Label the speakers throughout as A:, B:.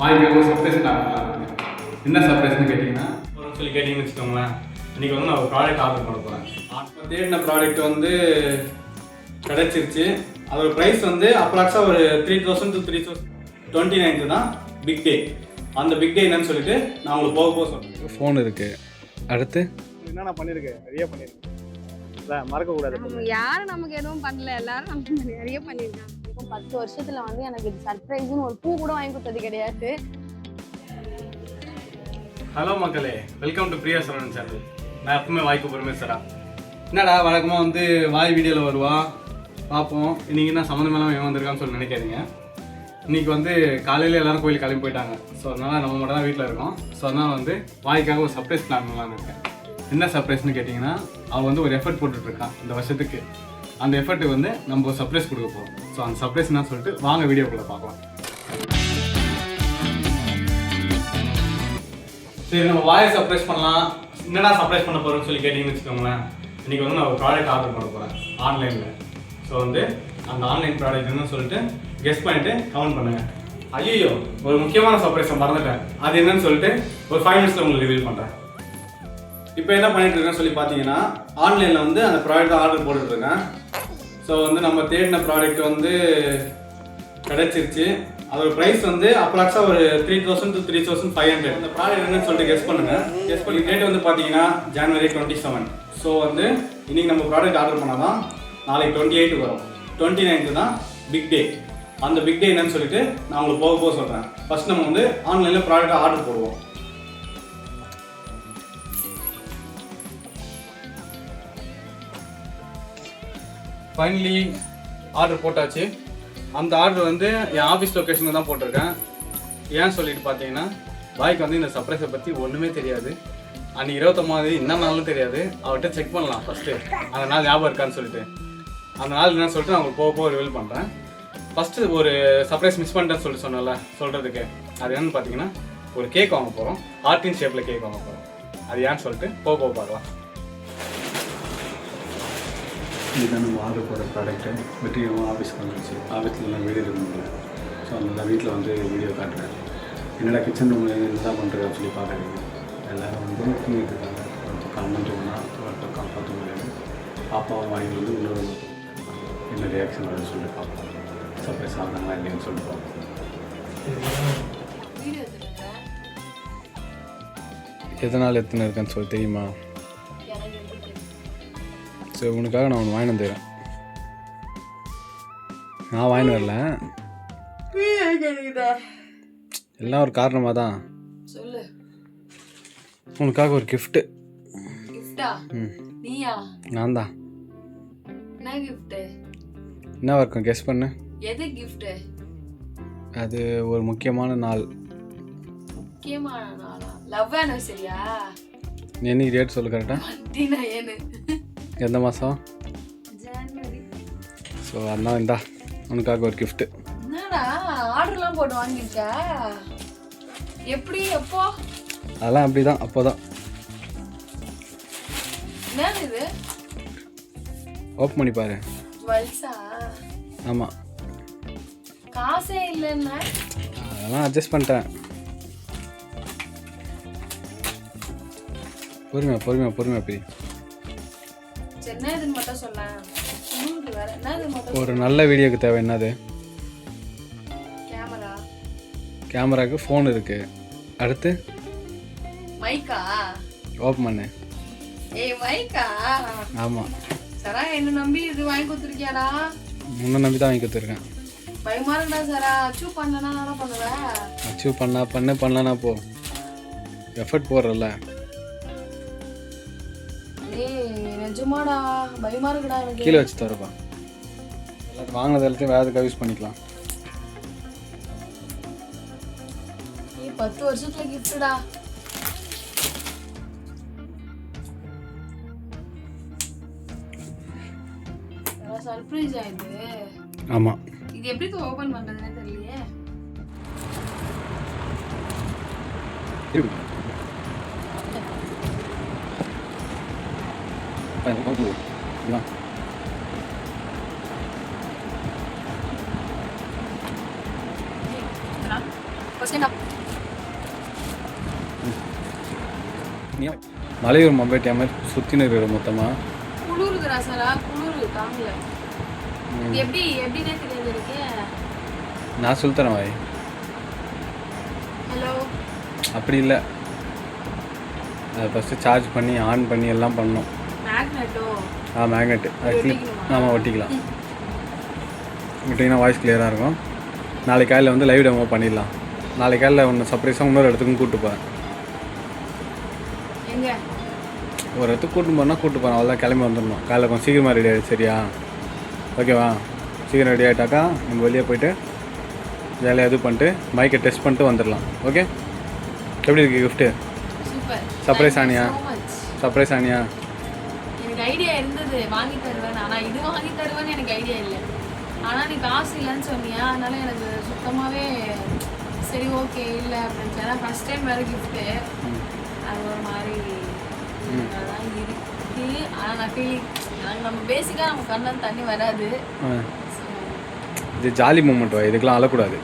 A: வாய்க்காக surprise பண்ணலாம் என்ன சர்ப்ரைஸ்னு கேட்டிங்கன்னா? ஒரு சொல்லி கேட்டிங்கன்னு வச்சுக்கோங்களேன். இன்றைக்கி வந்து நான் ஒரு ப்ராடக்ட் ஆர்டர் பண்ண போகிறேன் இப்போ தேடின ப்ராடக்ட் வந்து கிடச்சிருச்சு. அதோட ப்ரைஸ் வந்து அப்ராக்ஸாக ஒரு three thousand to three thousand twenty ninth தான் பிக் டே அந்த பிக் டே என்னன்னு சொல்லிட்டு நான் உங்களுக்கு போக போக சொல்கிறேன்
B: ஃபோன் இருக்குது அடுத்து?
C: என்னென்ன பண்ணியிருக்கேன் நிறைய பண்ணியிருக்கேன் அதான் மறக்கக்கூடாது.
D: நம்ம யாரும் நமக்கு எதுவும் பண்ணல. எல்லாரும் நமக்கு நிறைய பண்ணிருக்காங்க. இப்போ பத்து வருஷத்துல வந்து எனக்கு இது சர்ப்ரைஸ்னு ஒரு பூ கூட வாங்கி கொடுத்தது கிடையாது.
A: ஹலோ மக்களே welcome to Priya Saravanan channel நான் எப்பவுமே வாய்க்கு பரமேஸ்வரா என்னடா வழக்கமாக வந்து வாய் வீடியோவில் வருவா? பார்ப்போம் இன்னைக்கு என்ன சம்மந்தமெல்லாம் இவன் வந்திருக்கான்னு சொல்லி நினைக்காதீங்க. இன்னைக்கு வந்து காலையில் எல்லாரும் கோயிலுக்கு கிளம்பி போயிட்டாங்க. ஸோ அதனால் நம்ம மட்டும் தான் வீட்டில் இருக்கோம். ஸோ அதனால் வந்து வாய்க்காக ஒரு சர்ப்ரைஸ் பிளான் பண்ணலான்னு இருக்கேன். என்ன சர்ப்ரைஸ்னு கேட்டிங்கன்னா அவள் வந்து ஒரு எஃபர்ட் போட்டுட்ருக்கான் இந்த வருஷத்துக்கு. அந்த எஃபர்ட்டுக்கு வந்து நம்ம ஒரு சர்ப்ரைஸ் கொடுக்க போகிறோம் ஸோ அந்த சர்ப்ரைஸ் என்ன சொல்லிட்டு வாங்க வீடியோக்குள்ளே பார்க்கலாம். சரி நம்ம வாயை சர்ப்ரைஸ் பண்ணலாம். என்னடா சர்ப்ரைஸ் பண்ண போகிறோம்னு சொல்லி கேட்டிங்கன்னு வச்சுக்கோங்களேன். இன்றைக்கி வந்து நான் ஒரு ப்ராடக்ட் ஆர்டர் பண்ண போகிறேன் ஆன்லைனில் ஸோ வந்து அந்த ஆன்லைன் ப்ராடக்ட் என்னன்னு சொல்லிட்டு கெஸ் பண்ணிவிட்டு கமெண்ட் பண்ணுங்க. ஐயோ ஒரு முக்கியமான சர்ப்ரைஸை மறந்துட்டேன். அது என்னன்னு சொல்லிட்டு ஒரு ஃபைவ் மினிட்ஸில் உங்களுக்கு ரிவீல் பண்ணுறேன் இப்போ என்ன பண்ணிட்டு இருக்கேன்னு சொல்லி பார்த்தீங்கன்னா ஆன்லைனில் வந்து அந்த ப்ராடக்ட் ஆர்டர் போட்டுட்ருக்கேன் ஸோ வந்து நம்ம தேடின ப்ராடக்ட் வந்து கிடைச்சிருச்சு. அதோட ப்ரைஸ் வந்து அப்ராக்ஸாக ஒரு three thousand to three thousand five hundred அந்த ப்ராடக்ட் என்னன்னு சொல்லிட்டு கெஸ் பண்ணுங்க. கெஸ் பண்ணி டேட் வந்து பார்த்தீங்கன்னா ஜனவரி டுவெண்ட்டி செவன் ஸோ வந்து இன்னைக்கு நம்ம ப்ராடக்ட் ஆர்டர் பண்ணால் தான் நாளைக்கு டுவெண்ட்டி எயிட் வரும். டுவெண்ட்டி நைன்த்து தான் பிக் டே அந்த பிக் டே என்னன்னு சொல்லிட்டு நான் உங்களுக்கு போக போக சொல்கிறேன் ஃபர்ஸ்ட் நம்ம வந்து ஆன்லைனில் ப்ராடக்ட் ஆர்டர் போடுவோம். ஃபைனலி ஆர்டர் போட்டாச்சு. அந்த ஆர்டர் வந்து என் ஆஃபீஸ் லொக்கேஷனில் தான் போட்டிருக்கேன். ஏன் சொல்லிட்டு பார்த்தீங்கன்னா பாய்க்கு வந்து இந்த சர்ப்ரைஸை பற்றி ஒன்றுமே தெரியாது. அன்றைக்கி இருபத்தொம்பது என்ன நாளும் தெரியாது. அவர்கிட்ட செக் பண்ணலாம் ஃபஸ்ட்டு அந்த நாள் ஞாபகம் இருக்கான்னு சொல்லிட்டு. அந்த நாள் என்னன்னு சொல்லிட்டு நான் உங்களுக்கு போக போக ரிவீல் பண்ணுறேன் ஃபஸ்ட்டு ஒரு சர்ப்ரைஸ் மிஸ் பண்ணிட்டேன்னு சொல்லிட்டு சொன்னல சொல்கிறதுக்கு அது என்னன்னு பார்த்தீங்கன்னா ஒரு கேக் வாங்க போகிறோம் ஆர்டின் ஷேப்பில் கேக் வாங்க போகிறோம் அது ஏன்னு சொல்லிட்டு போக போக பார்க்கலாம்.
E: இதுதான் நம்ம ஆர்டர் போடுற ப்ராடக்ட்டு வெற்றியும் ஆஃபீஸ்க்கு வந்துருச்சு. ஆஃபீஸில் நான் வீடியோ இருந்தது ஸோ அந்த வீட்டில் வந்து வீடியோ காட்டுறேன் என்னடா கிச்சன் ரூமில் என்ன பண்ணுறேன்னு சொல்லி பார்க்குறீங்க எல்லோரும் வந்து தூங்கிட்டு இருக்காங்க. ஒருத்தர் காலம் தூங்கினா ஒருத்தர் காப்பாற்ற முடியாது பாப்பாவும் வாங்கி வந்து இன்னொரு என்ன ரியாக்ஷன் வருதுன்னு சொல்லிட்டு பார்ப்போம். சர்ப்ரைஸ் ஆகுறாங்களா இல்லைன்னு சொல்லிட்டு பார்ப்போம்.
B: எதனால் எத்தனை இருக்குன்னு சொல்லி தெரியுமா? சரி உனக்காக நான் ஒன்று வாங்கிட்டு வந்துடுறேன். நான் வாங்கிட்டு வரல. எல்லாம் ஒரு காரணமாக தான்
F: சொல்லு.
B: உனக்காக ஒரு கிஃப்ட்டு நான் தான்
F: என்ன
B: என்ன இருக்கும் கெஸ் பண்ணு.
F: எது கிஃப்ட்
B: அது ஒரு முக்கியமான நாள்.
F: முக்கியமான நாளா? லவ் ஆனிவர்சரியா
B: நீ என்னைக்கு டேட் சொல்லு
F: ஏன்னு
B: எந்த மாதம் ஸோ அதான் இந்தா உனக்காக ஒரு கிஃப்ட்டு
F: ஆர்டர்லாம் போட்டு வாங்கியிருக்க எப்படி எப்போ
B: அதெல்லாம் அப்படி தான் அப்போ தான்
F: இது
B: ஓப்பன் பண்ணி பாரு ஆமாம்
F: காசே இல்லைன்னா
B: அதெல்லாம் அட்ஜஸ்ட் பண்ணிட்டேன் பொறுமையா பொறுமையா பொறுமையா பிரி
F: சரி என்ன இதுன்னு மட்டும் சொல்ல உங்களுக்கு வேற. என்ன இது மட்டும்
B: ஒரு நல்ல வீடியோக்கு தேவை என்னது?
F: கேமரா
B: கேமராக்கு ஃபோன் இருக்குது அடுத்து?
F: மைக்கா
B: ஓப்பன் பண்ணு.
F: ஏய் மைக்கா
B: ஆமாம்
F: சரா என்ன நம்பி இது வாங்கி கொடுத்துருக்கியாடா?
B: முன்ன நம்பி தான் வாங்கி கொடுத்துருக்கேன்.
F: பயமா சரா. அச்சீவ் பண்ணனா என்ன
B: அச்சீவ் பண்ணா பண்ணு பண்ணலனா போ. எஃபர்ட் போடுறல
F: நிஜமாடா பயமா இருக்குடா எனக்கு.
B: கீழே வச்சு தரப்பா. எல்லாத்தையும் வாங்கினது எல்லாத்தையும் வேறு எதுக்காக யூஸ் பண்ணிக்கலாம்.
F: ஏய் பத்து வருஷத்துல கிஃப்டடா சர்ப்ரைஸ் ஆயிடுது
B: ஆமாம்
F: இது. எப்படி ஓபன் பண்றதுன்னு தெரியலையே.
B: இருக்கு. இதுதான்
F: சரி நான்
B: நீ மலையூர் மொபைல் டேமர் சுற்றின்னு இருக்கிற மொத்தமாக
F: குளிருது ரசலா குளிரு தாங்கல எப்படி எப்படின்னே தெரியாது இருக்கு.
B: நான் சொல்லித்தரேன் வாய்.
F: ஹலோ
B: அப்படி இல்லை. அதை ஃபஸ்ட்டு சார்ஜ் பண்ணி ஆன் பண்ணி எல்லாம் பண்ணோம் ஆ மேக்னெட்டு
F: ஒட்டிக்கணுமா?
B: ஆமாம் ஒட்டிக்கலாம். விட்டிங்கன்னா வாய்ஸ் கிளியராக இருக்கும். நாளைக்கு காலையில் வந்து லைவ் டெமோ பண்ணிடலாம். நாளைக்கு காலையில் ஒன்று சர்ப்ரைஸாக இன்னொரு இடத்துக்கும் கூப்பிட்டு போகிறேன் ஒரு இடத்துக்கு கூட்டு போனால் கூட்டு போகிறேன் அவ்வளோதான் கிளம்பி வந்துடணும். காலைல கொஞ்சம் சீக்கிரமாக ரெடி ஆகிடு சரியா? ஓகேவா? சீக்கிரம் ரெடி ஆகிட்டாக்கா நம்ம வெளியே போயிட்டு ஜாலியாக இது பண்ணிட்டு மைக்கை டெஸ்ட் பண்ணிட்டு வந்துடலாம். ஓகே? எப்படி இருக்கு கிஃப்ட்டு Surprise ஆனியா? சர்ப்ரைஸ் ஆனியா?
F: எனக்கு ஐடியா இருந்தது வாங்கி தருவேன் ஆனா இது வாங்கி தருவேன்னு எனக்கு ஐடியா இல்லை. ஆனா நீ காசு இல்லைன்னு சொன்னியா? அதனால எனக்கு சுத்தமாவே சரி ஓகே இல்லை அப்படின்னு ஏன்னா ஃபர்ஸ்ட் டைம் வேற கிஃப்ட்டு அது ஒரு மாதிரி தான் இருக்கு. ஆனா நான் ஃபீலிங் நம்ம பேசிக்காக நம்ம கண்ணில் தண்ணி வராது.
B: இது ஜாலி மூமெண்ட் வா? இதுக்கெல்லாம் அழக்கூடாது.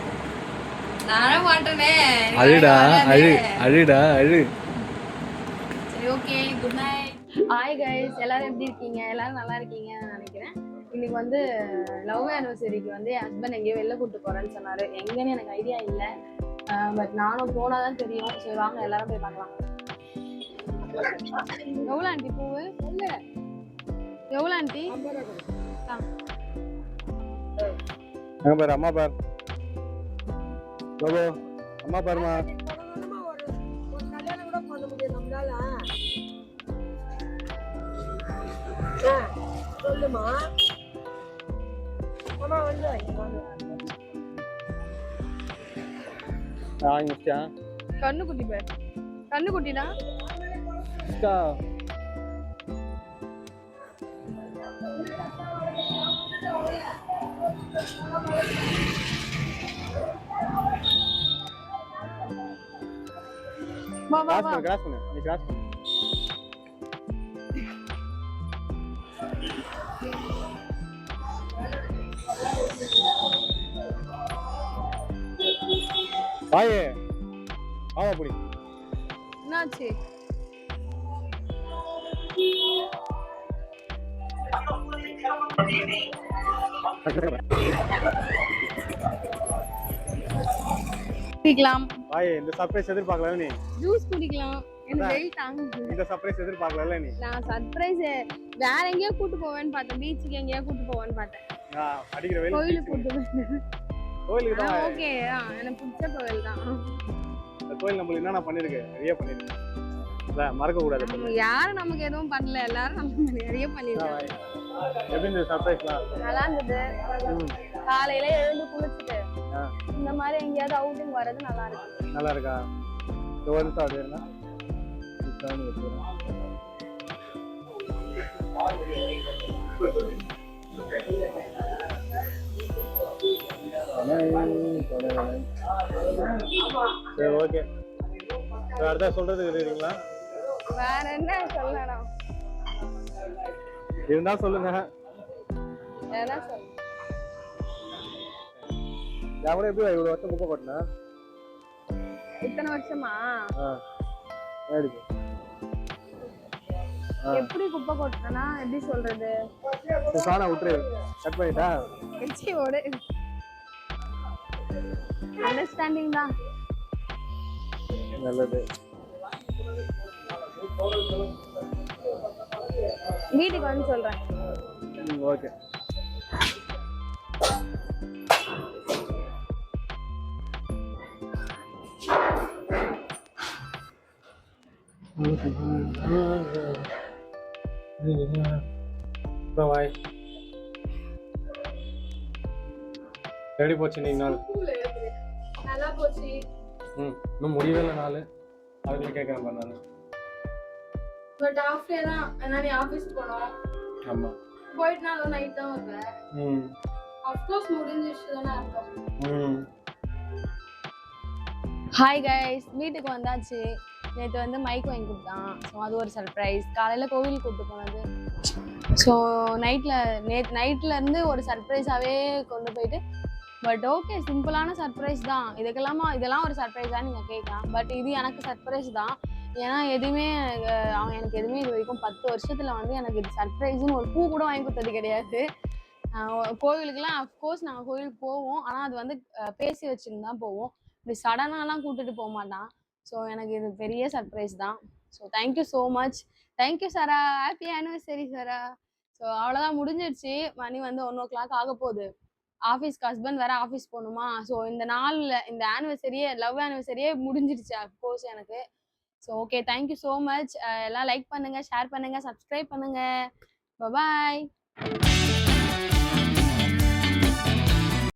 F: நானே மாட்டேனே. எனக்கு
B: அழுடா. அழு அழுடா அழு.
D: ஹாய் கைஸ் எல்லாரும் எப்படி இருக்கீங்க? எல்லாரும் நல்லா இருக்கீங்கன்னு நினைக்கிறேன். இன்னைக்கு வந்து லவ் ஆனிவர்சரிக்கு வந்து என் ஹஸ்பண்ட் எங்கேயோ வெளில கூட்டு போறேன்னு சொன்னாரு. எங்கன்னு எனக்கு ஐடியா இல்லை. பட் நானும் போனாதான் தெரியும். சரி வாங்க எல்லாரும் போய் பார்க்கலாம். எவ்வளோ ஆண்டி பூவு? எவ்வளோ ஆண்டி
C: அங்க பாரு அம்மா பார். அம்மா பாருமா
G: சொல்லுமா? அம்மா வந்து.
C: வாங்கி முடிச்சியா
D: கண்ணுக்குட்டி பேர் கண்ணுக்குட்டினா
C: அக்கா கிராஸ் பண்ணு கிராஸ் பண்ணு. நீ கிராஸ் பண்ணு. வாயே. ஆமா புடி.
D: என்னாச்சு? குடிக்கலாம்.
C: வாயே இந்த சர்ப்ரைஸ் எதிர்பார்க்கல நீ?
D: ஜூஸ் குடிக்கலாம். எனக்கு வெயில் தாங்குது.
C: இந்த சர்ப்ரைஸ் எதிர்பார்க்கல நீ?
D: நான் சர்ப்ரைஸ் வேற எங்கேயோ கூட்டு போவேன்னு பார்த்தேன். பீச்சுக்கு எங்கேயோ கூட்டு போவேன்னு பார்த்தேன்.
C: அடிக்கிற வெயில்
D: கோயிலுக்கு கூட்டு போவேன்
C: கோயிலுக்கு தான்
D: ஓகே. எனக்கு பிடிச்ச கோவில் தான்.
C: இந்த கோயில் நம்மளுக்கு என்னென்ன பண்ணிருக்கு? நிறைய பண்ணிருக்கு. இல்ல மறக்க கூடாது
D: யாரும் நமக்கு எதுவும் பண்ணல. எல்லாரும் நமக்கு நிறைய பண்ணிருக்காங்க.
C: எப்படி இந்த சர்ப்ரைஸ்லாம்
D: நல்லா இருந்தது. காலையில எழுந்து குளிச்சுட்டு. இந்த மாதிரி எங்கேயாவது அவுட்டிங் வர்றது நல்லா இருக்கு
C: நல்லா இருக்கா? இந்த ஒரு நிமிஷம் அப்படி இருந்தா வச்சுக்கிறேன் சரி ஓகே. அடுத்த சொல்றது இருக்கிறீங்களா?
D: வேற என்ன சொல்லணும்?
C: இருந்தா சொல்லுங்க.
D: என்ன
C: எப்படி இவ்வளவு வருஷம் குப்பை கொட்டினேன்?
D: இத்தனை வருஷமா? எப்படி குப்பை கொட்டுறேன்னா எப்படி சொல்றது?
C: சாணா விட்டுரு கட் பண்ணிட்டா?
D: அண்டர்ஸ்டாண்டிங் தான்
C: நல்லது.
D: வீட்டுக்கு வந்து சொல்றேன்.
C: ஓகே. பாய் எப்படி போச்சு இன்னைக்கு நாள்.
F: போச்சு.
C: ம் இன்னும் முடியவே இல்லை நாள். அதுக்குள்ள கேட்குறேன் நான்.
F: பட் ஆஃப் டே தான். ஏன்னா நீ ஆஃபீஸ் போனோம்.
C: ஆமாம்
F: போயிட்டு நான் நைட் தான் வருவேன்
C: ம்.
F: அஃப்கோர்ஸ் முடிஞ்சிச்சு தானே அர்த்தம்.
C: ம்.
D: ஹாய் கைஸ் வீட்டுக்கு வந்தாச்சு. நேற்று வந்து மைக் வாங்கி கொடுத்தான். ஸோ அது ஒரு சர்ப்ரைஸ் காலையில் கோவில் கூப்பிட்டு போனது. ஸோ நைட்டில் நேற்று நைட்லேருந்து ஒரு சர்ப்ரைஸாகவே கொண்டு போயிட்டு பட் ஓகே சிம்பிளான சர்ப்ரைஸ் தான். இதுக்கெல்லாமா இதெல்லாம் ஒரு சர்ப்ரைஸ் தான் நீங்கள் கேட்கலாம் பட் இது எனக்கு சர்ப்ரைஸ் தான். ஏன்னா எதுவுமே அவன் எனக்கு எதுவுமே இது வரைக்கும் பத்து வருஷத்தில் வந்து எனக்கு இது சர்ப்ரைஸ்னு ஒரு பூ கூட வாங்கி கொடுத்தது கிடையாது. கோவிலுக்குலாம் அஃப்கோர்ஸ் நாங்கள் கோவிலுக்கு போவோம். ஆனால் அது வந்து பேசி வச்சுன்னு தான் போவோம். இப்படி சடனாலாம் கூப்பிட்டுட்டு போக மாட்டான். ஸோ எனக்கு இது பெரிய சர்ப்ரைஸ் தான். So thank you so much thank you Sara happy anniversary Sara so அவ்வளோதான் முடிஞ்சிடுச்சு மணி வந்து ஒன் ஓ கிளாக் ஆக போகுது. ஆஃபீஸ்க்கு ஹஸ்பண்ட் வேற ஆஃபீஸ் போகணுமா? ஸோ இந்த நாளில் இந்த ஆனிவர்சரியே லவ் ஆனிவர்சரியே முடிஞ்சிடுச்சு அஃப்கோர்ஸ் எனக்கு. So okay thank you so much எல்லாம் லைக் பண்ணுங்க ஷேர் பண்ணுங்க சப்ஸ்கிரைப் பண்ணுங்க. பாய்